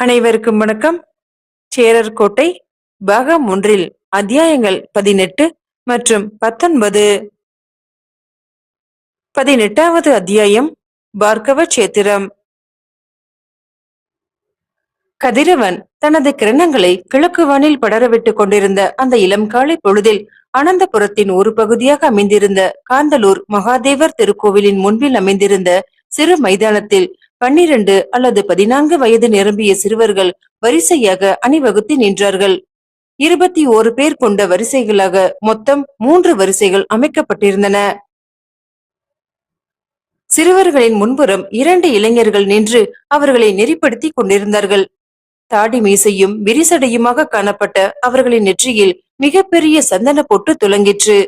அனைவருக்கும் வணக்கம். சேரர் கோட்டை பாகம் ஒன்றில் அத்தியாயங்கள் பதினெட்டு மற்றும் பத்தொன்பது. பதினெட்டாவது அத்தியாயம் பார்க்கவ சேத்திரம். கதிரவன் தனது கிரணங்களை கிழக்கு வானில் படரவிட்டுக் கொண்டிருந்த அந்த இளம் காலை பொழுதில் அனந்தபுரத்தின் ஒரு பகுதியாக அமைந்திருந்த காந்தலூர் மகாதேவர் திருக்கோவிலின் முன்பில் அமைந்திருந்த சிறு மைதானத்தில் பன்னிரண்டு அல்லது பதினான்கு வயது நிரம்பிய சிறுவர்கள் வரிசையாக அணிவகுத்து நின்றார்கள். இருபத்தி ஓரு பேர் கொண்ட வரிசைகளாக மொத்தம் மூன்று வரிசைகள் அமைக்கப்பட்டிருந்தன. சிறுவர்களின் முன்புறம் இரண்டு இளைஞர்கள் நின்று அவர்களை நெறிப்படுத்திக் கொண்டிருந்தார்கள். தாடி மீசையும் விரிசடையுமாக காணப்பட்ட அவர்களின் நெற்றியில் மிகப்பெரிய சந்தன பொட்டு துலங்கிற்று.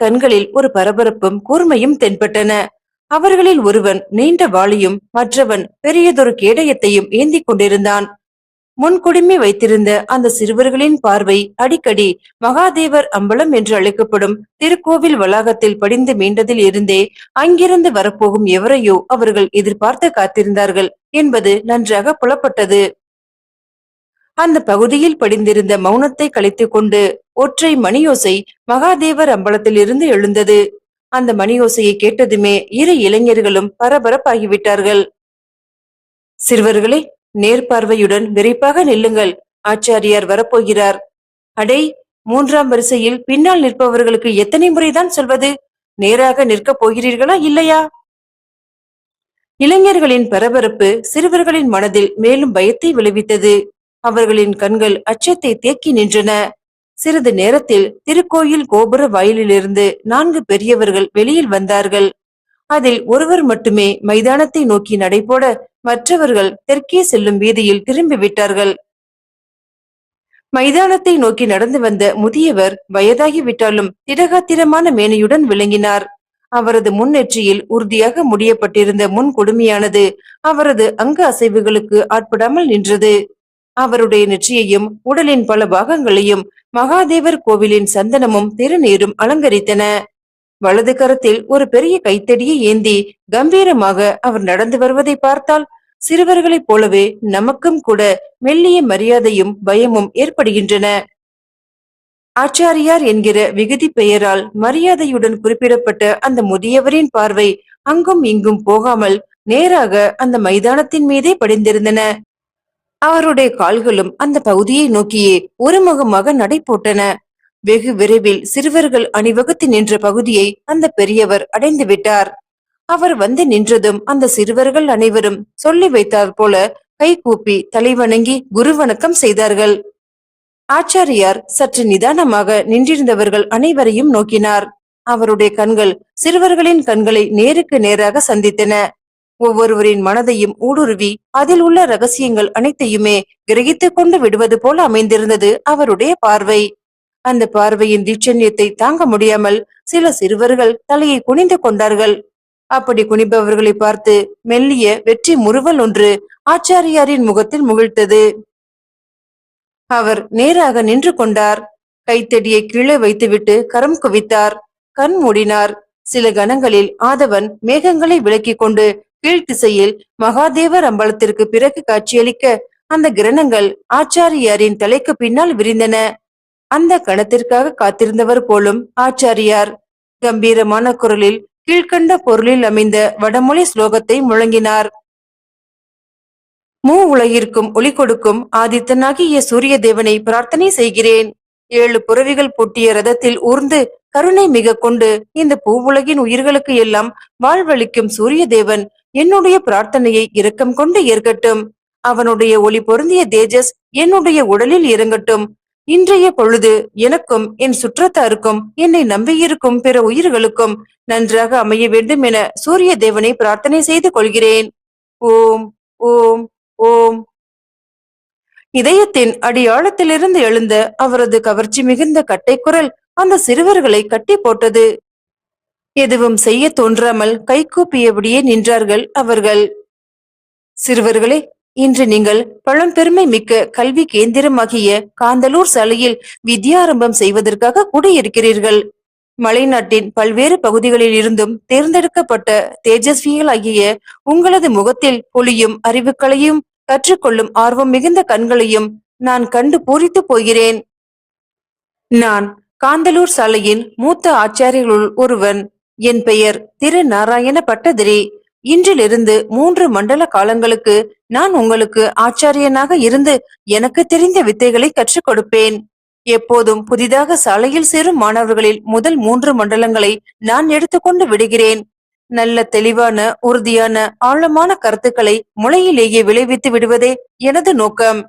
கண்களில் ஒரு பரபரப்பும் கூர்மையும் தென்பட்டன. அவர்களில் ஒருவன் நீண்ட வாளியும் மற்றவன் பெரியதொரு கேடயத்தையும் ஏந்தி கொண்டிருந்தான். முன்குடுமி வைத்திருந்த அந்த சிறுவர்களின் பார்வை அடிக்கடி மகாதேவர் அம்பலம் என்று அழைக்கப்படும் திருக்கோவில் வளாகத்தில் படிந்து மீண்டதில் இருந்தே அங்கிருந்து வரப்போகும் எவரையோ அவர்கள் எதிர்பார்த்து காத்திருந்தார்கள் என்பது நன்றாக புலப்பட்டது. அந்த பகுதியில் படிந்திருந்த மௌனத்தை கழித்துக் கொண்டு ஒற்றை மணியோசை மகாதேவர் அம்பலத்திலிருந்து எழுந்தது. அந்த மணியோசையை கேட்டதுமே இரு இளைஞர்களும் பரபரப்பாகிவிட்டார்கள். சிறுவர்களே நேர்பார்வையுடன் விரைப்பாக நில்லுங்கள். ஆச்சாரியார் வரப்போகிறார். அடே மூன்றாம் வரிசையில் பின்னால் நிற்பவர்களுக்கு எத்தனை முறைதான் சொல்வது? நேராக நிற்கப் போகிறீர்களா இல்லையா? இளைஞர்களின் பரபரப்பு சிறுவர்களின் மனதில் மேலும் பயத்தை விளைவித்தது. அவர்களின் கண்கள் அச்சத்தை தேக்கி நின்றன. சிறிது நேரத்தில் திருக்கோயில் கோபுர வயலிலிருந்து நான்கு பெரியவர்கள் வெளியில் வந்தார்கள். அதில் ஒருவர் மட்டுமே மைதானத்தை நோக்கி நடைபோட மற்றவர்கள் தெற்கே செல்லும் வீதியில் திரும்பி விட்டார்கள். மைதானத்தை நோக்கி நடந்து வந்த முதியவர் வயதாகிவிட்டாலும் திடகாத்திரமான மேனையுடன் விளங்கினார். அவரது முன்னெற்றியில் உறுதியாக முடியப்பட்டிருந்த முன் கொடுமையானது அவரது அங்க அசைவுகளுக்கு ஆட்படாமல் நின்றது. அவருடைய நெற்றியையும் உடலின் பல பாகங்களையும் மகாதேவர் கோவிலின் சந்தனமும் திருநீரும் அலங்கரித்தன. வலது கரத்தில் ஒரு பெரிய கைத்தடியை ஏந்தி கம்பீரமாக அவர் நடந்து வருவதை பார்த்தால் சிறுவர்களைப் போலவே நமக்கும் கூட மெல்லிய மரியாதையும் பயமும் ஏற்படுகின்றன. ஆச்சாரியார் என்கிற விகுதி பெயரால் மரியாதையுடன் குறிப்பிடப்பட்ட அந்த முதியவரின் பார்வை அங்கும் இங்கும் போகாமல் நேராக அந்த மைதானத்தின் மீதே படிந்திருந்தன. அவருடைய கால்களும் அந்த பகுதியை நோக்கியே ஒருமுகமாக நடை போட்டன வெகு விரைவில் சிறுவர்கள் அணிவகுத்து நின்ற பகுதியை அந்த பெரியவர் அடைந்து விட்டார். அவர் வந்து நின்றதும் அந்த சிறுவர்கள் அனைவரும் சொல்லி வைத்தார் போல கை கூப்பி தலைவணங்கி குரு வணக்கம் செய்தார்கள். ஆச்சாரியார் சற்று நிதானமாக நின்றிருந்தவர்கள் அனைவரையும் நோக்கினார். அவருடைய கண்கள் சிறுவர்களின் கண்களை நேருக்கு நேராக சந்தித்தன. ஒவ்வொருவரின் மனதையும் ஊடுருவி அதில் உள்ள ரகசியங்கள் அனைத்தையுமே கிரகித்துக் கொண்டு விடுவது போல அமைந்திருந்தது அவருடைய பார்வை. அந்த பார்வையின் தீட்சண்யத்தை தாங்க முடியாமல் சில சிறுவர்கள் தலையை குனிந்து கொண்டார்கள். அப்படி குனிப்பவர்களை பார்த்து மெல்லிய வெற்றி முறுவல் ஒன்று ஆச்சாரியாரின் முகத்தில் முகிழ்த்தது. அவர் நேராக நின்று கொண்டார். கைத்தடியை கீழே வைத்துவிட்டு கரம் குவித்தார். கண் மூடினார். சில கணங்களில் ஆதவன் மேகங்களை விலக்கிக் கொண்டு கீழ்த்திசையில் மகாதேவர் அம்பலத்திற்கு பிறகு காட்சியளிக்க அந்த கிரணங்கள் ஆச்சாரியாரின் தலைக்கு பின்னால் விரிந்தன. அந்த கணத்திற்காக காத்திருந்தவர் போலும் ஆச்சாரியார். கம்பீரமான குரலில் கீழ்கண்ட பொருளில் அமைந்த வடமொழி ஸ்லோகத்தை முழங்கினார். மூ உலகிற்கும் ஒளி கொடுக்கும் ஆதித்தனாகிய சூரிய தேவனை பிரார்த்தனை செய்கிறேன். ஏழு புறவிகள் பூட்டிய ரதத்தில் ஊர்ந்து கருணை மிக கொண்டு இந்த பூவுலகின் உயிர்களுக்கு எல்லாம் வாழ்வளிக்கும் சூரிய தேவன் என்னுடைய பிரார்த்தனையை இரக்கம் கொண்டு ஏற்கட்டும். அவனுடைய ஒளி பொருந்திய தேஜஸ் என்னுடைய உடலில் இறங்கட்டும். இன்றைய பொழுது எனக்கும் என் சுற்றத்தாருக்கும் என்னை நம்பியிருக்கும் பிற உயிர்களுக்கும் நன்றாக அமைய வேண்டும் என சூரிய தேவனை பிரார்த்தனை செய்து கொள்கிறேன். ஓம் ஓம் ஓம். இதயத்தின் அடியாழத்திலிருந்து எழுந்த அவரது கவர்ச்சி மிகுந்த கட்டை குரல் அந்த சிறுவர்களை கட்டி போட்டது. எதுவும் செய்ய தோன்றாமல் கைகூப்பியபடியே நின்றார்கள் அவர்கள். சிறுவர்களே இன்று நீங்கள் பழம்பெருமை மிக்க கல்வி கேந்திரமாகிய காந்தலூர் சாலையில் வித்யாரம்பம் செய்வதற்காக கூடியிருக்கிறீர்கள். மலைநாட்டின் பல்வேறு பகுதிகளில் இருந்தும் தேர்ந்தெடுக்கப்பட்ட தேஜஸ்விகளாகிய உங்களது முகத்தில் பொலியும் அறிவுக்களையும் கற்றுக்கொள்ளும் ஆர்வம் மிகுந்த கண்களையும் நான் கண்டு பூரித்து போகிறேன். நான் காந்தலூர் சாலையின் மூத்த ஆச்சாரியர்களுள் ஒருவன். என் பெயர் திரு நாராயண பட்டதிரி இன்றிலிருந்து மூன்று மண்டல காலங்களுக்கு நான் உங்களுக்கு ஆச்சாரியனாக இருந்து எனக்கு தெரிந்த வித்தைகளை கற்றுக் கொடுப்பேன். எப்போதும் புதிதாக சாலையில் சேரும் மாணவர்களில் முதல் மூன்று மண்டலங்களை நான் எடுத்துக்கொண்டு விடுகிறேன். நல்ல தெளிவான உறுதியான ஆழமான கருத்துக்களை முளையிலேயே விளைவித்து விடுவதே எனது நோக்கம்.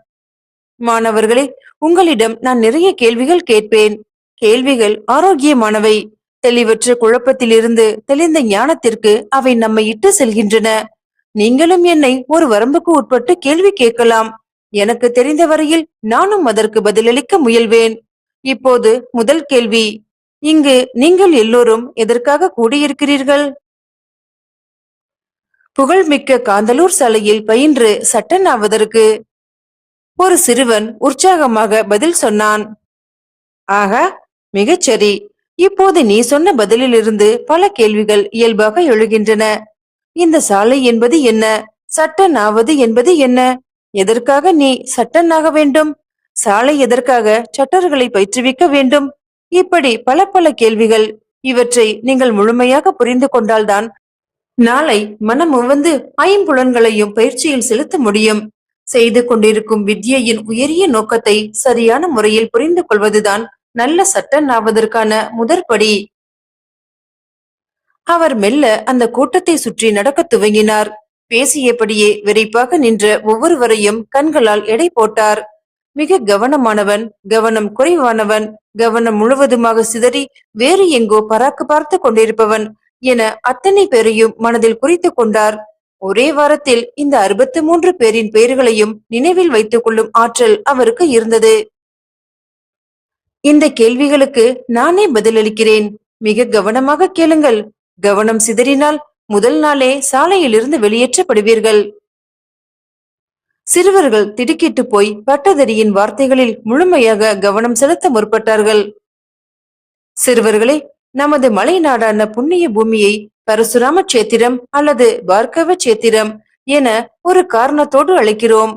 மாணவர்களே உங்களிடம் நான் நிறைய கேள்விகள் கேட்பேன். கேள்விகள் ஆரோக்கியமானவை. தெளிவற்ற குழப்பத்திலிருந்து தெளிந்த ஞானத்திற்கு அவை நம்மை இட்டு செல்கின்றன. நீங்களும் என்னை ஒரு வரம்புக்கு உட்பட்டு கேள்வி கேட்கலாம். எனக்கு தெரிந்த வரையில் நானும் அதற்கு பதிலளிக்க முயல்வேன். இப்போது முதல் கேள்வி. இங்கு நீங்கள் எல்லோரும் எதற்காக கூடியிருக்கிறீர்கள்? புகழ்மிக்க காந்தலூர் சாலையில் பயின்று சட்டன் ஆவதற்கு. ஒரு சிறுவன் உற்சாகமாக பதில் சொன்னான். ஆகா மிகச்சரி இப்போது நீ சொன்ன பதிலிலிருந்து பல கேள்விகள் இயல்பாக எழுகின்றன. இந்த சாலை என்பது என்ன? சட்டன் ஆவது என்பது என்ன? எதற்காக நீ சட்டன் ஆக வேண்டும்? சாலை எதற்காக சட்டர்களை பயிற்றுவிக்க வேண்டும்? இப்படி பல பல கேள்விகள். இவற்றை நீங்கள் முழுமையாக புரிந்து கொண்டால்தான் நாளை மனம் உவந்து ஐம்புலன்களையும் பயிற்சியில் செலுத்த முடியும். செய்து கொண்டிருக்கும் வித்யையின் உயரிய நோக்கத்தை சரியான முறையில் புரிந்து கொள்வதுதான் நல்ல சட்டன் ஆவதற்கான முதற்படி. அவர் மெல்ல அந்த கூட்டத்தை சுற்றி நடக்கத் துவங்கினார். பேசியபடியே விரைப்பாக நின்ற ஒவ்வொருவரையும் கண்களால் எடை போட்டார். மிக கவனமானவன் கவனம் குறைவானவன் கவனம் முழுவதுமாக சிதறி வேறு எங்கோ பராக்கு பார்த்து கொண்டிருப்பவன் என அத்தனை பேரையும் மனதில் குறித்து கொண்டார். ஒரே வாரத்தில் இந்த அறுபத்தி மூன்று பேரின் பெயர்களையும் நினைவில் வைத்துக் கொள்ளும் ஆற்றல் அவருக்கு இருந்தது. இந்த கேள்விகளுக்கு நானே பதிலளிக்கிறேன். மிக கவனமாக கேளுங்கள். கவனம் சிதறினால் முதல் நாளே சாலையிலிருந்து வெளியேற்றப்படுவீர்கள். சிறுவர்கள் திடுக்கிட்டு போய் பட்டதரியின் வார்த்தைகளில் முழுமையாக கவனம் செலுத்த முற்பட்டார்கள். சிறுவர்களே நமது மலை நாடான புண்ணிய பூமியை பரசுராம சேத்திரம் அல்லது பார்க்கவ சேத்திரம் என ஒரு காரணத்தோடு அழைக்கிறோம்.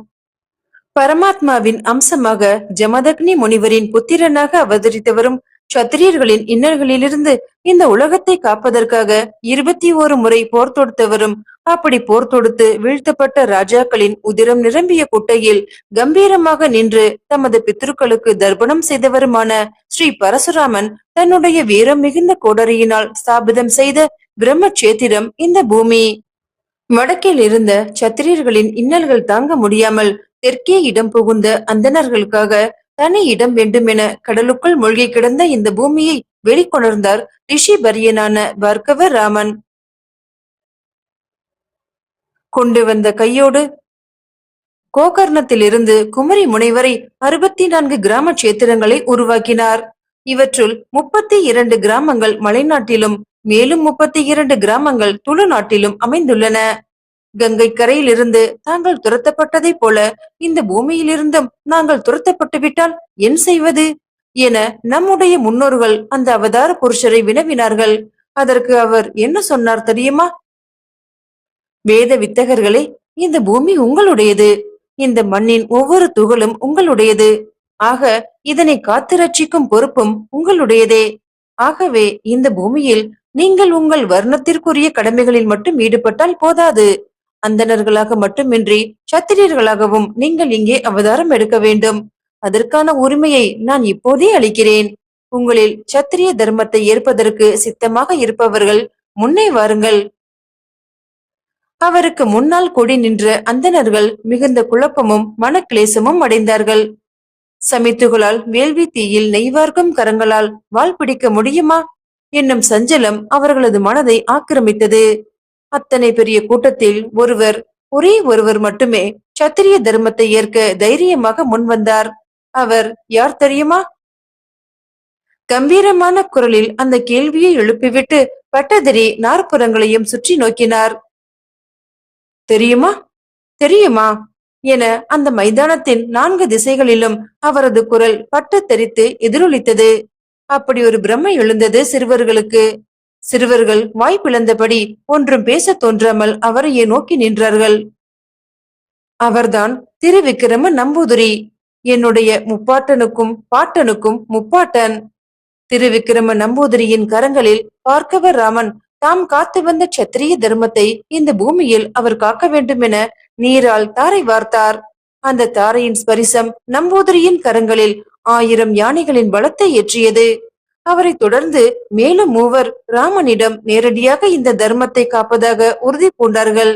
பரமாத்மாவின் அம்சமாக ஜமதக்னி முனிவரின் புத்திரனாக அவதரித்தவரும் சத்திரியர்களின் இன்னல்களிலிருந்து இந்த உலகத்தை காப்பதற்காக இருபத்தி ஓரு முறை போர் தொடுத்தவரும் அப்படி போர் தொடுத்து வீழ்த்தப்பட்ட ராஜாக்களின் உதிரம் நிரம்பிய குட்டையில் கம்பீரமாக நின்று தமது பித்ருக்களுக்கு தர்ப்பணம் செய்தவருமான ஸ்ரீ பரசுராமன் தன்னுடைய வீரம் மிகுந்த கோடரியினால் ஸ்தாபிதம் செய்த பிரம்மச்சேத்திரம் இந்த பூமி. வடக்கில் இருந்த சத்திரியர்களின் இன்னல்கள் தாங்க முடியாமல் தெற்கே இடம் புகுந்த அந்தணர்களுக்காக தனி இடம் வேண்டுமென கடலுக்குள் மூழ்கி கிடந்த இந்த பூமியை வெளிக்கொணர்ந்தார் ரிஷி பரியனான பார்கவ ராமன் கொண்டு வந்த கையோடு கோகர்ணத்திலிருந்து குமரி முனைவரை அறுபத்தி நான்கு கிராம கஷேத்திரங்களை உருவாக்கினார். இவற்றுள் முப்பத்தி இரண்டு கிராமங்கள் மலைநாட்டிலும் மேலும் முப்பத்தி இரண்டு கிராமங்கள் துளு நாட்டிலும் அமைந்துள்ளன. கங்கை கரையிலிருந்து தாங்கள் துரத்தப்பட்டதைப் போல இந்த பூமியிலிருந்தும் நாங்கள் துரத்தப்பட்டு விட்டால் என் செய்வது? என நம்முடைய முன்னோர்கள் அந்த அவதார புருஷரை வினவினார்கள். அதற்கு அவர் என்ன சொன்னார் தெரியுமா? வேத வித்தகர்களே இந்த பூமி உங்களுடையது. இந்த மண்ணின் ஒவ்வொரு துகளும் உங்களுடையது. ஆக இதனை காத்து ரட்சிக்கும் பொறுப்பும் உங்களுடையதே. ஆகவே இந்த பூமியில் நீங்கள் உங்கள் வர்ணத்திற்குரிய கடமைகளில் மட்டும் ஈடுபட்டால் போதாது. அந்தணர்களாக மட்டுமின்றி சத்திரியர்களாகவும் நீங்கள் இங்கே அவதாரம் எடுக்க வேண்டும். அதற்கான உரிமையை நான் இப்போதே அளிக்கிறேன். உங்களில் சத்திரிய தர்மத்தை ஏற்பதற்கு சித்தமாக இருப்பவர்கள் முன்னே வாருங்கள். அவருக்கு முன்னால் கூடி நின்ற அந்தணர்கள் மிகுந்த குழப்பமும் மனக்கிளேசமும் அடைந்தார்கள். சமித்துகளால் வேள்வி தீயில் நெய்வார்க்கும் கரங்களால் வால் பிடிக்க முடியுமா? என்னும் சஞ்சலம் அவர்களது மனதை ஆக்கிரமித்தது. அத்தனை பெரிய கூட்டத்தில் ஒருவர் ஒரே ஒருவர் மட்டுமே சத்திரிய தர்மத்தை ஏற்க தைரியமாக முன்வந்தார் அவர் யார் தெரியுமா? கம்பீரமான குரலில் அந்த கேள்வியை எழுப்பிவிட்டு பட்டதிரி நாற்புறங்களையும் சுற்றி நோக்கினார். தெரியுமா? தெரியுமா? என அந்த மைதானத்தின் நான்கு திசைகளிலும் அவரது குரல் பட்டு தெரித்து எதிரொலித்தது. அப்படி ஒரு பிரம்மை எழுந்தது சிறுவர்களுக்கு. சிறுவர்கள் வாய்ப்பிழந்தபடி ஒன்றும் பேசத் தோன்றாமல் அவரையே நோக்கி நின்றார்கள். அவர்தான் திருவிக்கிரம நம்பூதிரி என்னுடைய முப்பாட்டனுக்கும் பாட்டனுக்கும் முப்பாட்டன். திருவிக்கிரம நம்பூதிரியின் கரங்களில் பார்க்கவர் ராமன் தாம் காத்து வந்த சத்திரிய தர்மத்தை இந்த பூமியில் அவர் காக்க வேண்டும் என நீரால் தாரை வார்த்தார். அந்த தாரையின் ஸ்பரிசம் நம்பூதிரியின் கரங்களில் ஆயிரம் யானைகளின் பலத்தை ஏற்றியது. அவரை தொடர்ந்து மேலும் மூவர் ராமனிடம் நேரடியாக இந்த தர்மத்தை காப்பதாக உறுதி பூண்டார்கள்.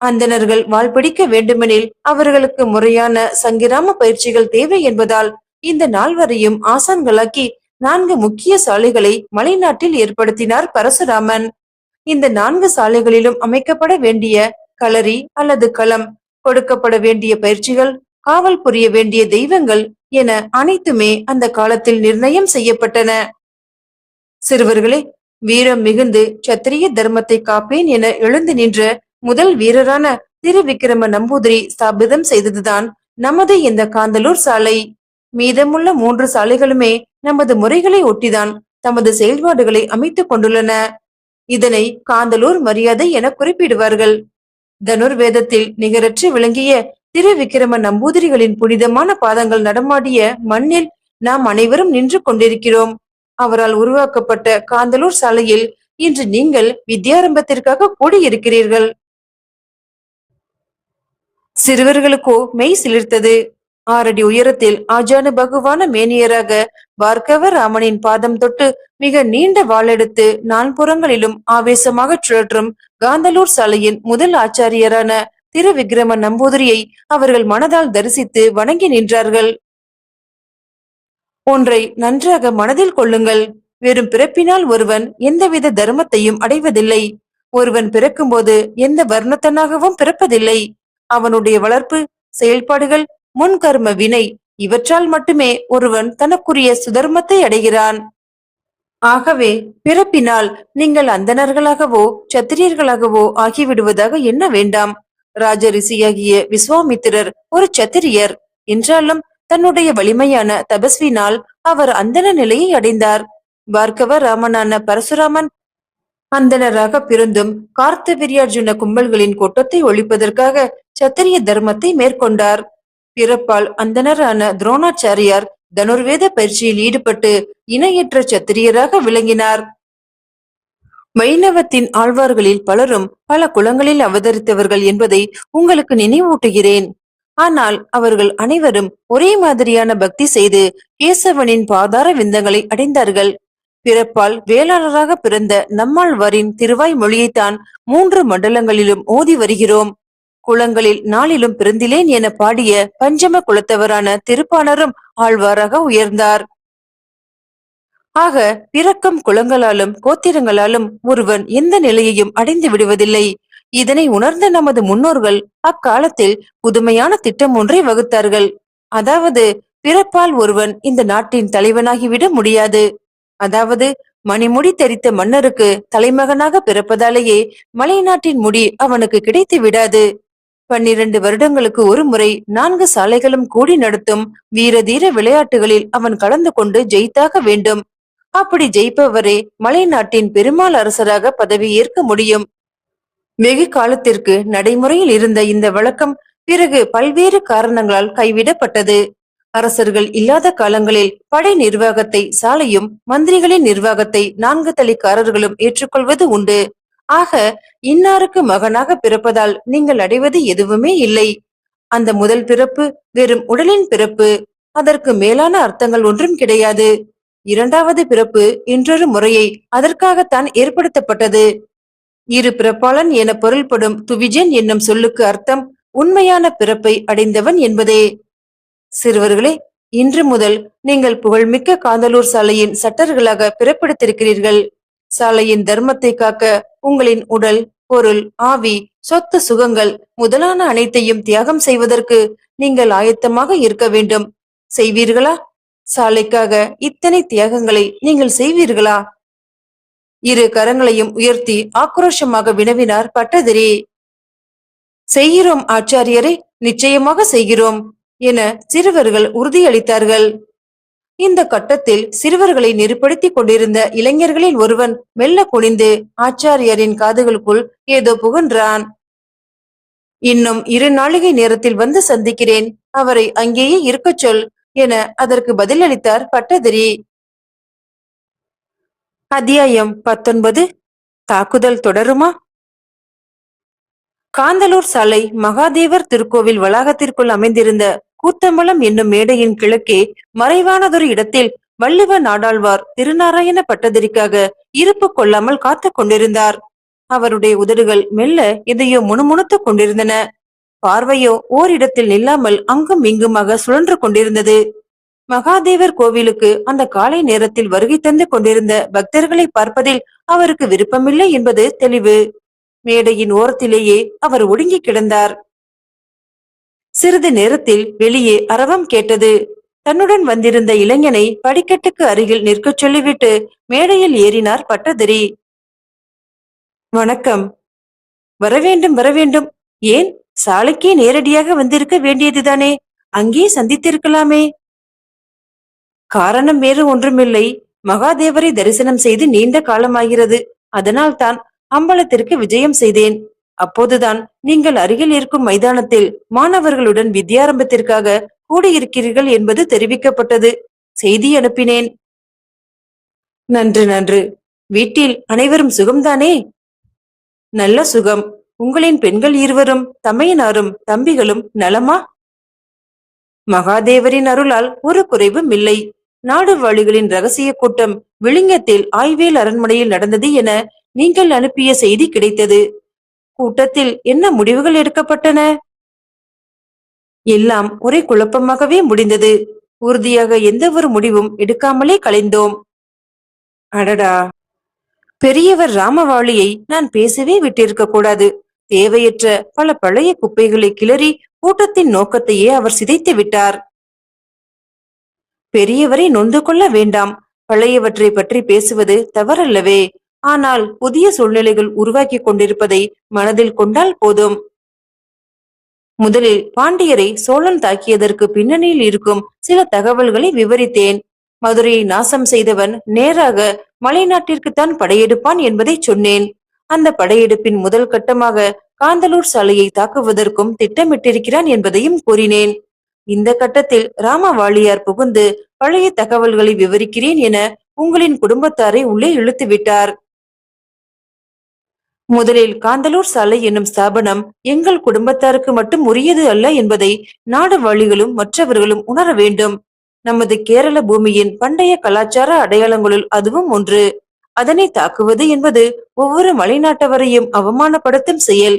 அந்தணர்கள் வாழ்பிடிக்க வேண்டுமெனில் அவர்களுக்கு முறையான சங்கிராம பயிற்சிகள் தேவை என்பதால் இந்த நால்வரையும் ஆசான்களாக்கி நான்கு முக்கிய சாலைகளை மலைநாட்டில் ஏற்படுத்தினார் பரசுராமன். இந்த நான்கு சாலைகளிலும் அமைக்கப்பட வேண்டிய களரி அல்லது களம் கொடுக்கப்பட வேண்டிய பயிற்சிகள் காவல் புரிய வேண்டிய தெய்வங்கள் என அனைத்துமே அந்த காலத்தில் நிர்ணயம் செய்யப்பட்டன. சிறுவர்களே வீரம் மிகுந்து சத்திரிய தர்மத்தை காப்பேன் என எழுந்து நின்ற முதல் வீரரான திருவிக்கிரம நம்பூதிரி ஸ்தாபிதம் செய்ததுதான் நமது இந்த காந்தலூர் சாலை. மீதமுள்ள மூன்று சாலைகளுமே நமது முறைகளை ஒட்டிதான் தமது செயல்பாடுகளை அமைத்துக் கொண்டுள்ளன. இதனை காந்தலூர் மரியாதை என குறிப்பிடுவார்கள். தனுர்வேதத்தில் நிகரற்று விளங்கிய திரு விக்கிரம நம்பூதிரிகளின் புனிதமான பாதங்கள் நடமாடிய மண்ணில் நாம் அனைவரும் நின்று கொண்டிருக்கிறோம். அவரால் உருவாக்கப்பட்ட காந்தலூர் சாலையில் இன்று நீங்கள் வித்யாரம்பத்திற்காக கூடியிருக்கிறீர்கள். சிறுவர்களுக்கோ மெய் சிலிர்த்தது. ஆறடி உயரத்தில் ஆஜானு பகுவான மேனியராக பார்க்கவ ராமனின் பாதம் தொட்டு மிக நீண்ட வாளெடுத்து நான்புறங்களிலும் ஆவேசமாக சுழற்றும் காந்தலூர் சாலையின் முதல் ஆச்சாரியரான திரு விக்ரம நம்பூதிரியை அவர்கள் மனதால் தரிசித்து வணங்கி நின்றார்கள். ஒன்றை நன்றாக மனதில் கொள்ளுங்கள். வெறும் பிறப்பினால் ஒருவன் எந்தவித தர்மத்தையும் அடைவதில்லை. ஒருவன் பிறக்கும்போது எந்த வர்ணத்தனாகவும் பிறப்பதில்லை. அவனுடைய வளர்ப்பு செயல்பாடுகள் முன்கர்ம வினை இவற்றால் மட்டுமே ஒருவன் தனக்குரிய சுதர்மத்தை அடைகிறான். ஆகவே பிறப்பினால் நீங்கள் அந்தணர்களாகவோ சத்திரியர்களாகவோ ஆகிவிடுவதாக எண்ண வேண்டாம். ராஜ ரிஷியாகிய விஸ்வாமித்திரர் ஒரு சத்திரியர். என்றாலும் தன்னுடைய வலிமையான தபஸ்வினால் அவர் அந்தன நிலையை அடைந்தார். பார்க்கவ ராமனான பரசுராமன் அந்தனராக பிறந்தும் கார்த்தவிரியார்ஜுன கும்பல்களின் கொட்டத்தை ஒழிப்பதற்காக சத்திரிய தர்மத்தை மேற்கொண்டார். பிறப்பால் அந்தனரான துரோணாச்சாரியார் தனுர்வேத பயிற்சியில் ஈடுபட்டு இணையற்ற சத்திரியராக விளங்கினார். வைணவத்தின் ஆழ்வார்களில் பலரும் பல குலங்களில் அவதரித்தவர்கள் என்பதை உங்களுக்கு நினைவூட்டுகிறேன். ஆனால் அவர்கள் அனைவரும் ஒரே மாதிரியான பக்தி செய்து கேசவனின் பாதார விந்தங்களை அடைந்தார்கள். பிறப்பால் வேளாளராக பிறந்த நம்மாழ்வாரின் திருவாய் மொழியைத்தான் மூன்று மண்டலங்களிலும் ஓதி வருகிறோம். குளங்களில் நாளிலும் பிறந்திலேன் என பாடிய பஞ்சம குலத்தவரான திருப்பாணரும் ஆழ்வாராக உயர்ந்தார். ஆக பிறக்கும் குலங்களாலும் கோத்திரங்களாலும் ஒருவன் எந்த நிலையையும் அடைந்து விடுவதில்லை. இதனை உணர்ந்த நமது முன்னோர்கள் அக்காலத்தில் புதுமையான திட்டம் ஒன்றை வகுத்தார்கள். அதாவது பிறப்பால் ஒருவன் இந்த நாட்டின் தலைவனாகிவிட முடியாது. அதாவது மணிமுடி தெரித்த மன்னருக்கு தலைமகனாக பிறப்பதாலேயே மலைநாட்டின் முடி அவனுக்கு கிடைத்து விடாது. பன்னிரண்டு வருடங்களுக்கு ஒரு முறை நான்கு சாலைகளும் கூடி நடத்தும் வீர தீர விளையாட்டுகளில் அவன் கலந்து கொண்டு ஜெயித்தாக வேண்டும். அப்படி ஜெயிப்பவரே மலை நாட்டின் பெருமாள் அரசராக பதவி ஏற்க முடியும். வெகு காலத்திற்கு நடைமுறையில் இருந்த இந்த வழக்கம் பிறகு பல்வேறு காரணங்களால் கைவிடப்பட்டது. அரசர்கள் இல்லாத காலங்களில் படை நிர்வாகத்தை சாலையும் மந்திரிகளின் நிர்வாகத்தை நான்கு தலைக்காரர்களும் ஏற்றுக்கொள்வது உண்டு. ஆக இன்னாருக்கு மகனாக பிறப்பதால் நீங்கள் அடைவது எதுவுமே இல்லை. அந்த முதல் பிறப்பு வெறும் உடலின் பிறப்பு. அதற்கு மேலான அர்த்தங்கள் ஒன்றும் கிடையாது. இரண்டாவது பிறப்பு இன்றொரு முறையை அதற்காகத்தான் ஏற்படுத்தப்பட்டது. இரு பிறப்பாளன் என பொருள்படும் துவிஜன் என்னும் சொல்லுக்கு அர்த்தம் உண்மையான பிறப்பை அடைந்தவன் என்பதே. சிறுவர்களே இன்று முதல் நீங்கள் புகழ்மிக்க காந்தலூர் சாலையின் சட்டர்களாக பிறப்பெடுத்திருக்கிறீர்கள். சாலையின் தர்மத்தை காக்க உங்களின் உடல் பொருள் ஆவி சொத்து சுகங்கள் முதலான அனைத்தையும் தியாகம் செய்வதற்கு நீங்கள் ஆயத்தமாக இருக்க வேண்டும். செய்வீர்களா? சாலைக்காக இத்தனை தியாகங்களை நீங்கள் செய்வீர்களா? இரு கரங்களையும் உயர்த்தி ஆக்ரோஷமாக வினவினார் பட்டதிரி. செய்கிறோம் ஆச்சாரியரை நிச்சயமாக செய்கிறோம் என சிறுவர்கள் உறுதியளித்தார்கள். இந்த கட்டத்தில் சிறுவர்களை நெருப்படுத்திக் கொண்டிருந்த இளைஞர்களில் ஒருவன் மெல்ல குனிந்து ஆச்சாரியரின் காதுகளுக்குள் ஏதோ புகன்றான். இன்னும் இரு நாளிகை நேரத்தில் வந்து சந்திக்கிறேன் அவரை அங்கேயே இருக்கச் சொல். என அதற்கு பதிலளித்தார் பட்டதிரி. அத்தியாயம் பத்தொன்பது. தாக்குதல் தொடருமா? காந்தலூர் சாலை மகாதேவர் திருக்கோவில் வளாகத்திற்குள் அமைந்திருந்த கூத்தம்பலம் என்னும் மேடையின் கிழக்கே மறைவானதொரு இடத்தில் வள்ளுவ நாடாழ்வார் திருநாராயண பட்டதிரிக்காக இருப்பு கொள்ளாமல் காத்துக் கொண்டிருந்தார். அவருடைய உதடுகள் மெல்ல எதையோ முணுமுணுத்துக் கொண்டிருந்தன. பார்வையோ ஓரிடத்தில் நில்லாமல் அங்கும் இங்குமாக சுழன்று கொண்டிருந்தது. மகாதேவர் கோவிலுக்கு அந்த காலை நேரத்தில் வருகை தந்து கொண்டிருந்த பக்தர்களை பார்ப்பதில் அவருக்கு விருப்பமில்லை என்பது தெளிவு. மேடையின் ஓரத்திலேயே அவர் ஒடுங்கி கிடந்தார். சிறிது நேரத்தில் வெளியே அரவம் கேட்டது. தன்னுடன் வந்திருந்த இளைஞனை படிக்கட்டுக்கு அருகில் நிற்கச் சொல்லிவிட்டு மேடையில் ஏறினார் பட்டதிரி. வணக்கம். வரவேண்டும் வரவேண்டும். ஏன் சாலைக்கே நேரடியாக வந்திருக்க வேண்டியதுதானே? அங்கே சந்தித்திருக்கலாமே. காரணம் வேறு ஒன்றுமில்லை. மகாதேவரை தரிசனம் செய்து நீண்ட காலமாகிறது. அதனால் தான் அம்பலத்திற்கு விஜயம் செய்தேன். அப்போதுதான் நீங்கள் அருகில் இருக்கும் மைதானத்தில் மாணவர்களுடன் வித்யாரம்பத்திற்காக கூடியிருக்கிறீர்கள் என்பது தெரிவிக்கப்பட்டது. செய்தி அனுப்பினேன். நன்று நன்று. வீட்டில் அனைவரும் சுகம்தானே? நல்ல சுகம். உங்களின் பெண்கள் இருவரும் தமையனாரும் தம்பிகளும் நலமா? மகாதேவரின் அருளால் ஒரு குறைவும் இல்லை. நாடு வாழிகளின் ரகசிய கூட்டம் விளிங்கத்தில் ஆய்வேல் அரண்மனையில் நடந்தது என நீங்கள் அனுப்பிய செய்தி கிடைத்தது. கூட்டத்தில் என்ன முடிவுகள் எடுக்கப்பட்டன? எல்லாம் ஒரே குழப்பமாகவே முடிந்தது. உறுதியாக எந்த ஒரு முடிவும் எடுக்காமலே கலைந்தோம். அடடா! பெரியவர் ராமவாளியை நான் பேசவே விட்டிருக்க கூடாது. தேவையற்ற பல பழைய குப்பைகளை கிளறி கூட்டத்தின் நோக்கத்தையே அவர் சிதைத்து விட்டார். பெரியவரை நொந்து கொள்ள வேண்டாம். பழையவற்றை பற்றி பேசுவது தவறல்லவே. ஆனால் புதிய சூழ்நிலைகள் உருவாக்கி கொண்டிருப்பதை மனதில் கொண்டால் போதும். முதலில் பாண்டியரை சோழன் தாக்கியதற்கு பின்னணியில் இருக்கும் சில தகவல்களை விவரித்தேன். மதுரையை நாசம் செய்தவன் நேராக மலைநாட்டிற்குத்தான் படையெடுப்பான் என்பதை சொன்னேன். அந்த படையெடுப்பின் முதல் கட்டமாக காந்தலூர் சாலையை தாக்குவதற்கும் திட்டமிட்டிருக்கிறான் என்பதையும் கூறினேன். இந்த கட்டத்தில் ராமவாளியார் புகுந்து பழைய தகவல்களை விவரிக்கிறேன் என உங்களின் குடும்பத்தாரை உள்ளே இழுத்து விட்டார் முதலில் காந்தலூர் சாலை என்னும் ஸ்தாபனம் எங்கள் குடும்பத்தாருக்கு மட்டும் உரியது அல்ல என்பதை நாடு வழிகளும் மற்றவர்களும் உணர வேண்டும். நமது கேரள பூமியின் பண்டைய கலாச்சார அடையாளங்களுள் அதுவும் ஒன்று. அதனை தாக்குவது என்பது ஒவ்வொரு மலைநாட்டவரையும் அவமானப்படுத்தும் செயல்.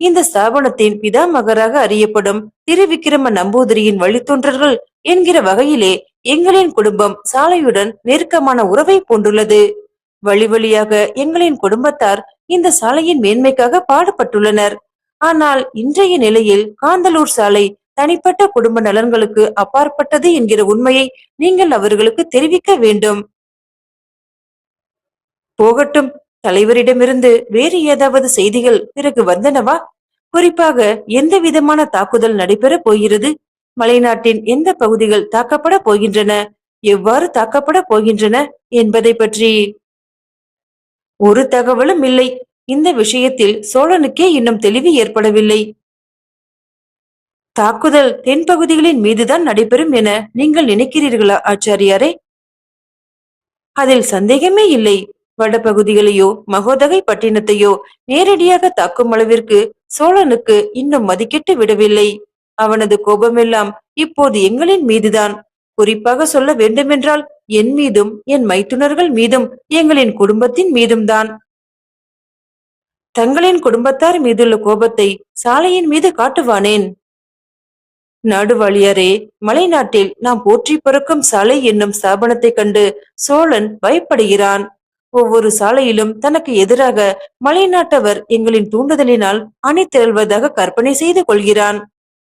இந்த ஸ்தாபனத்தின் பிதாமகராக அறியப்படும் திருவிக்கிரம நம்பூதிரியின் வழித்தோன்றர்கள் என்கிற வகையிலே எங்களின் குடும்பம் சாலையுடன் நெருக்கமான உறவை கொண்டுள்ளது வழி வழியாக எங்களின் குடும்பத்தார் இந்த சாலையின் மேன்மைக்காக பாடுபட்டுள்ளனர். ஆனால் இன்றைய நிலையில் காந்தலூர் சாலை தனிப்பட்ட குடும்ப நலன்களுக்கு அப்பாற்பட்டது என்கிற உண்மையை நீங்கள் அவர்களுக்கு தெரிவிக்க வேண்டும். போகட்டும் தலைவரிடமிருந்து வேறு ஏதாவது செய்திகள் பிறகு வந்தனவா? குறிப்பாக எந்த விதமான தாக்குதல் நடைபெற போகிறது? மலைநாட்டின் எந்த பகுதிகள் தாக்கப்பட போகின்றன? எவ்வாறு தாக்கப்பட போகின்றன என்பதை பற்றி. ஒரு தகவலும் இல்லை. இந்த விஷயத்தில் சோழனுக்கே இன்னும் தெளிவு ஏற்படவில்லை. தாக்குதல் தென்பகுதிகளின் மீதுதான் நடைபெறும் என நீங்கள் நினைக்கிறீர்களா ஆச்சாரியாரே? அதில் சந்தேகமே இல்லை. வடபகுதிகளையோ மகோதகை பட்டினத்தையோ நேரடியாக தாக்கும் அளவிற்கு சோழனுக்கு இன்னும் மதிக்கிட்டு விடவில்லை. அவனது கோபமெல்லாம் இப்போது எங்களின் மீதுதான். குறிப்பாக சொல்ல வேண்டுமென்றால் என் மீதும் என் மைத்துனர்கள் மீதும் எங்களின் குடும்பத்தின் மீதும் தான் தங்களின் குடும்பத்தார் மீதுள்ள கோபத்தை சாலையின் மீது காட்டுவானேன்? நாடுவாழியாரே மலைநாட்டில் நாம் போற்றி பிறக்கும் சாலை என்னும் ஸ்தாபனத்தைக் கண்டு சோழன் பயப்படுகிறான். ஒவ்வொரு சாலையிலும் தனக்கு எதிராக மலைநாட்டவர் எங்களின் தூண்டுதலினால் அணி திரள்வதாக கற்பனை செய்து கொள்கிறான்.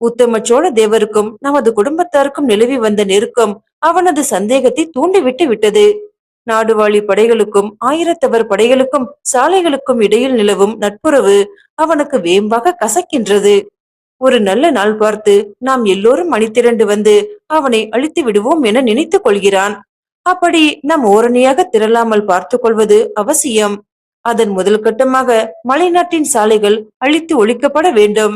உத்தம சோழ தேவருக்கும் நமது குடும்பத்தாருக்கும் நிலவி வந்த நெருக்கம் அவனது சந்தேகத்தை தூண்டிவிட்டு விட்டது. நாடுவாழி படைகளுக்கும் ஆயிரத்தவர் படைகளுக்கும் சாலைகளுக்கும் இடையில் நிலவும் நட்புறவு அவனுக்கு வேம்பாக கசக்கின்றது. ஒரு நல்ல நாள் பார்த்து நாம் எல்லோரும் அணித்திரண்டு வந்து அவனை அழித்து விடுவோம் என நினைத்துக் கொள்கிறான். அப்படி நாம் ஓரணியாக திரளாமல் பார்த்துக் கொள்வது அவசியம். அதன் முதல் கட்டமாக மலைநாட்டின் சாலைகள் அழித்து ஒழிக்கப்பட வேண்டும்.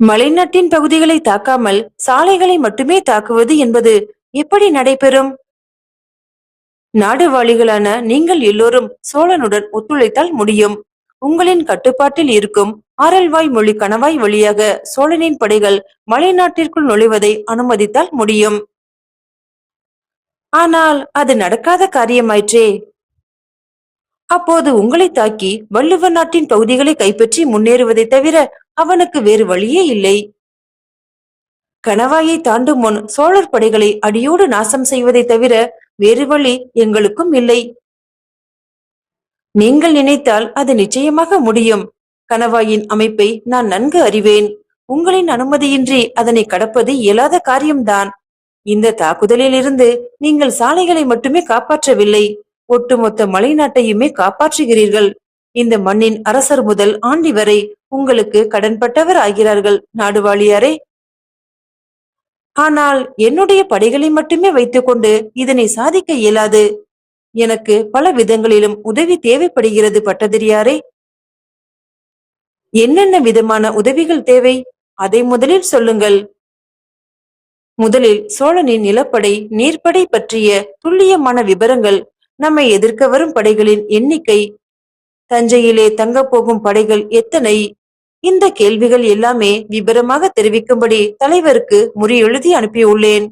மலைநாட்டின் பகுதிகளை தாக்காமல் சாலைகளை மட்டுமே தாக்குவது என்பது எப்படி நடைபெறும்? நாடுவாளிகளான நீங்கள் எல்லோரும் சோழனுடன் ஒத்துழைத்தால் முடியும். உங்களின் கட்டுப்பாட்டில் இருக்கும் ஆரல்வாய் மொழி கணவாய் வழியாக சோழனின் படைகள் மலைநாட்டிற்குள் நுழைவதை அனுமதித்தால் முடியும். ஆனால் அது நடக்காத காரியமாயிற்றே. அப்போது உங்களை தாக்கி வள்ளுவ நாட்டின் பகுதிகளை கைப்பற்றி முன்னேறுவதை தவிர அவனுக்கு வேறு வழியே இல்லை. கணவாயை தாண்டும் முன் சோழர் படைகளை அடியோடு நாசம் செய்வதை தவிர வேறு வழி எங்களுக்கும் இல்லை. நீங்கள் நினைத்தால் அது நிச்சயமாக முடியும். கணவாயின் அமைப்பை நான் நன்கு அறிவேன். உங்களின் அனுமதியின்றி அதனை கடப்பது இயலாத காரியம்தான். இந்த தாக்குதலில் இருந்து நீங்கள் சாலைகளை மட்டுமே காப்பாற்றவில்லை ஒட்டுமொத்த மலைநாட்டையுமே காப்பாற்றுகிறீர்கள். இந்த மண்ணின் அரசர் முதல் ஆண்டி வரை உங்களுக்கு கடன்பட்டவர் ஆகிறார்கள் நாடுவாளியாரே ஆனால் என்னுடைய படைகளை மட்டுமே வைத்துக்கொண்டு இதனை சாதிக்க இயலாது. எனக்கு பல விதங்களிலும் உதவி தேவைப்படுகிறது பட்டதிரியாரே. என்னென்ன விதமான உதவிகள் தேவை? அதை முதலில் சொல்லுங்கள். முதலில் சோழனின் நிலப்படை நீர்ப்படை பற்றிய துல்லியமான விவரங்கள் நம்மை எதிர்க்க வரும் படைகளின் எண்ணிக்கை தஞ்சையிலே தங்கப் போகும் படைகள் எத்தனை? இந்த கேள்விகள் எல்லாமே விபரமாக தெரிவிக்கும்படி தலைவருக்கு முறி எழுதி அனுப்பியுள்ளேன்.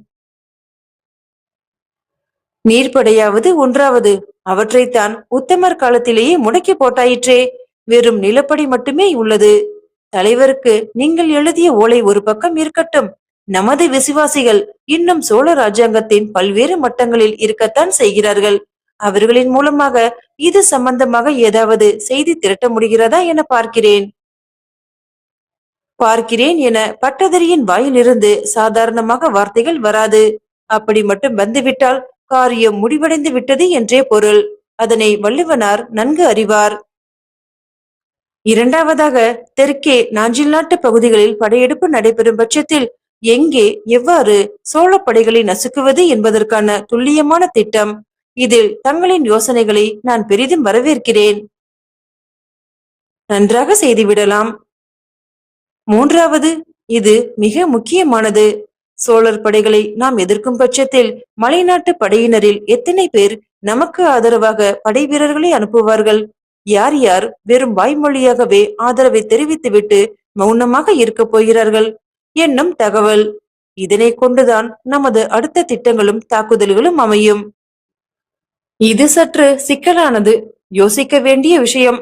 நீர்ப்படையாவது ஒன்றாவது அவற்றைத்தான் உத்தமர் காலத்திலேயே முடக்கி போட்டாயிற்றே வெறும் நிலப்படி மட்டுமே உள்ளது. தலைவருக்கு நீங்கள் எழுதிய ஓலை ஒரு பக்கம் இருக்கட்டும் நமது விசுவாசிகள் இன்னும் சோழ ராஜாங்கத்தின் பல்வேறு மட்டங்களில் இருக்கத்தான் செய்கிறார்கள். அவர்களின் மூலமாக இது சம்பந்தமாக ஏதாவது செய்தி திரட்ட முடிகிறதா என பார்க்கிறேன். பார்க்கிறேன் என பட்டதரியின் வாயிலிருந்து சாதாரணமாக வார்த்தைகள் வராது. அப்படி மட்டும் வந்துவிட்டால் காரியம் முடிவடைந்து விட்டது என்றே பொருள். அதனை வள்ளுவனார் நன்கு அறிவார். இரண்டாவதாக தெற்கே நாஞ்சில் நாட்டு பகுதிகளில் படையெடுப்பு நடைபெறும் பட்சத்தில் எங்கே எவ்வாறு சோழப்படைகளை படைகளை நசுக்குவது என்பதற்கான துல்லியமான திட்டம். இதில் தங்களின் யோசனைகளை நான் பெரிதும் வரவேற்கிறேன். நன்றாக செய்துவிடலாம் மூன்றாவது இது மிக முக்கியமானது. சோழர் படைகளை நாம் எதிர்க்கும் பட்சத்தில் மலைநாட்டு படையினரில் எத்தனை பேர் நமக்கு ஆதரவாக படை வீரர்களை அனுப்புவார்கள்? யார் யார் வெறும் வாய்மொழியாகவே ஆதரவை தெரிவித்துவிட்டு மௌனமாக இருக்கப் போகிறார்கள்? என்னும் தகவல். இதனை கொண்டுதான் நமது அடுத்த திட்டங்களும் தாக்குதல்களும் அமையும். இது சற்று சிக்கலானது. யோசிக்க வேண்டிய விஷயம்.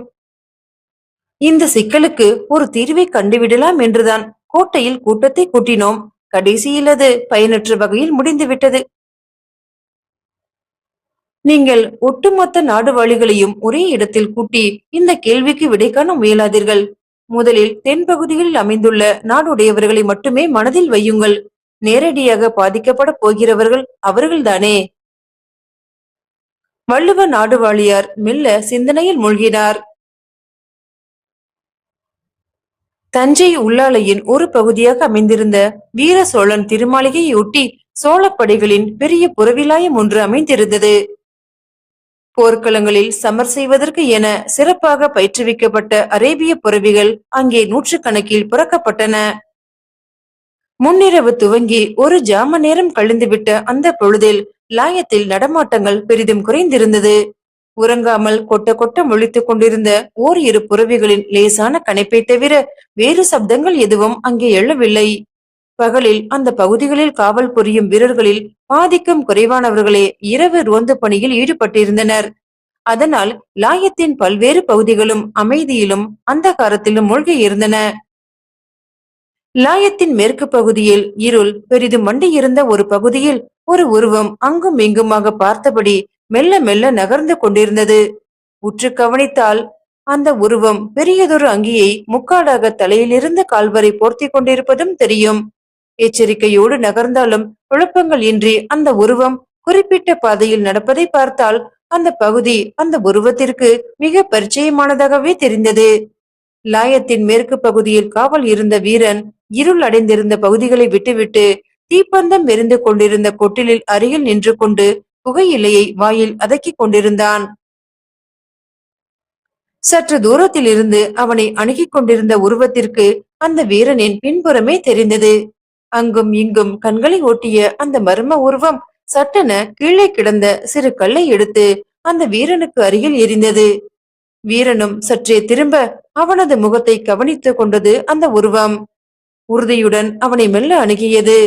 இந்த சிக்கலுக்கு ஒரு தீர்வை கண்டுவிடலாம் என்றுதான் கோட்டையில் கூட்டத்தை கூட்டினோம். கடைசியில் அது பயனற்ற வகையில் முடிந்துவிட்டது. நீங்கள் ஒட்டுமொத்த நாடு வழிகளையும் ஒரே இடத்தில் கூட்டி இந்த கேள்விக்கு விடை காண முயலாதீர்கள். முதலில் தென்பகுதிகளில் அமைந்துள்ள நாடுடையவர்களை மட்டுமே மனதில் வையுங்கள். நேரடியாக பாதிக்கப்பட போகிறவர்கள் அவர்கள்தானே. வள்ளுவ நாடுவாழியார் மெல்ல சிந்தனையில் மூழ்கினார். தஞ்சை உள்ளாலையின் ஒரு பகுதியாக அமைந்திருந்த வீர சோழன் திருமாளிகையொட்டி சோழப்படைகளின் பெரிய புறவிலாயம் ஒன்று அமைந்திருந்தது. போர்க்களங்களில் சமர் செய்வதற்கு என சிறப்பாக பயிற்றுவிக்கப்பட்ட அரேபிய புறவிகள் அங்கே நூற்றுக்கணக்கில் புறக்கப்பட்டன. முன்னிரவு துவங்கி ஒரு ஜாம நேரம் கழிந்துவிட்ட அந்த பொழுதில் லாயத்தில் நடமாட்டங்கள் பெரிதும் குறைந்திருந்தது. உறங்காமல் கொட்ட கொட்ட முழித்துக் கொண்டிருந்த ஓர் இரு புறவிகளின் லேசான கணைப்பை தவிர வேறு சப்தங்கள் எதுவும் அங்கே எழவில்லை. பகலில் அந்த பகுதிகளில் காவல் புரியும் வீரர்களில் பாதிக்கும் குறைவானவர்களே இரவு ரோந்து பணியில் ஈடுபட்டிருந்தனர். அதனால் லாயத்தின் பல்வேறு பகுதிகளும் அமைதியிலும் அந்த காரத்திலும் மூழ்கி இருந்தன லாயத்தின் மேற்கு பகுதியில் இருள் பெரிதும் மண்டி இருந்த ஒரு பகுதியில் ஒரு உருவம் அங்கும் இங்குமாக பார்த்தபடி மெல்ல மெல்ல நகர்ந்து கொண்டிருந்தது. உற்று கவனித்தால் அந்த உருவம் பெரியதொரு அங்கியை முக்காடாக தலையிலிருந்து கால்வரை போர்த்தி கொண்டிருப்பதும் தெரியும். எச்சரிக்கையோடு நகர்ந்தாலும் குழப்பங்கள் இன்றி அந்த உருவம் குறிப்பிட்ட பாதையில் நடப்பதை பார்த்தால் அந்த பகுதி அந்த உருவத்திற்கு மிக பரிச்சயமானதாகவே தெரிந்தது. லாயத்தின் மேற்கு பகுதியில் காவல் இருந்த வீரன் இருள் அடைந்திருந்த பகுதிகளை விட்டுவிட்டு தீப்பந்தம் எரிந்து கொண்டிருந்த கொட்டிலில் அருகில் நின்று கொண்டு புகையிலையை வாயில் அதக்கிக் கொண்டிருந்தான். சற்று தூரத்தில் இருந்து அவனை அணுகிக் கொண்டிருந்த உருவத்திற்கு அந்த வீரனின் பின்புறமே தெரிந்தது. அங்கும் இங்கும் கண்களை ஓட்டிய அந்த மர்ம உருவம் சட்டென கீழே கிடந்த சிறு கல்லை எடுத்து அந்த வீரனுக்கு அருகில் எரிந்தது. வீரனும் சற்றே திரும்ப அவனது முகத்தை கவனித்துக் கொண்டது அந்த உருவம். உறுதியுடன் அவனை மெல்ல அணுகியது.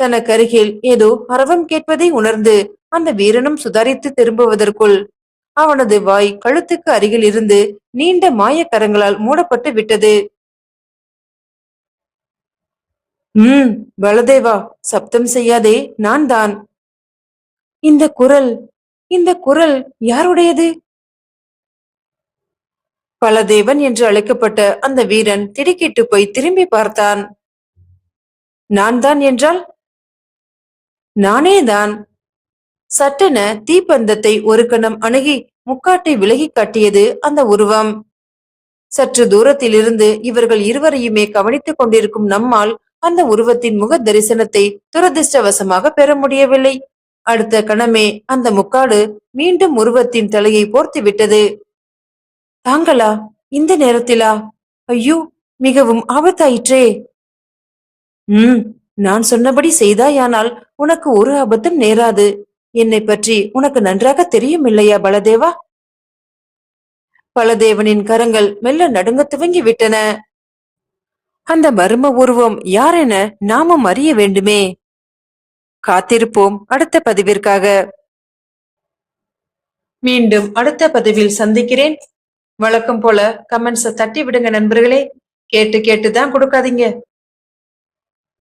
தனக்கருகில் ஏதோ அரவம் கேட்பதை உணர்ந்து அந்த வீரனும் சுதாரித்து திரும்புவதற்குள் அவனது வாய் கழுத்துக்கு அருகில் இருந்து நீண்ட மாயக்கரங்களால் மூடப்பட்டு விட்டது. ம் பலதேவா சப்தம் செய்யாதே நான் தான் இந்த குரல் இந்த குரல் யாருடையது? பலதேவன் என்று அழைக்கப்பட்ட அந்த வீரன் திடுக்கிட்டு போய் திரும்பி பார்த்தான். நான் தான் என்றால்? நானே தான் சட்டென தீப்பந்தத்தை ஒரு கணம் அணுகி முக்காட்டை விலகி காட்டியது அந்த உருவம். சற்று தூரத்திலிருந்து இவர்கள் இருவரையுமே கவனித்துக் கொண்டிருக்கும் நம்மால் அந்த உருவத்தின் முக தரிசனத்தை துரதிர்ஷ்டவசமாக பெற முடியவில்லை. அடுத்த கணமே அந்த முக்காடு மீண்டும் உருவத்தின் தலையை போர்த்து விட்டது. தாங்களா? இந்த நேரத்திலா? ஐயோ மிகவும் ஆபத்தாயிற்றே. உம் நான் சொன்னபடி செய்தாயானால் உனக்கு ஒரு ஆபத்தும் நேராது. என்னை பற்றி உனக்கு நன்றாக தெரியும் இல்லையா பலதேவா? பலதேவனின் கரங்கள் மெல்ல நடுங்க துவங்கி விட்டன அந்த மர்ம உருவம் யாரென நாமும் அறிய வேண்டுமே. காத்திருப்போம் அடுத்த பதிவிற்காக. மீண்டும் அடுத்த பதிவில் சந்திக்கிறேன். வழக்கம் போல கமெண்ட்ஸை தட்டி விடுங்க நண்பர்களே. கேட்டு கேட்டு தான் கொடுக்காதீங்க.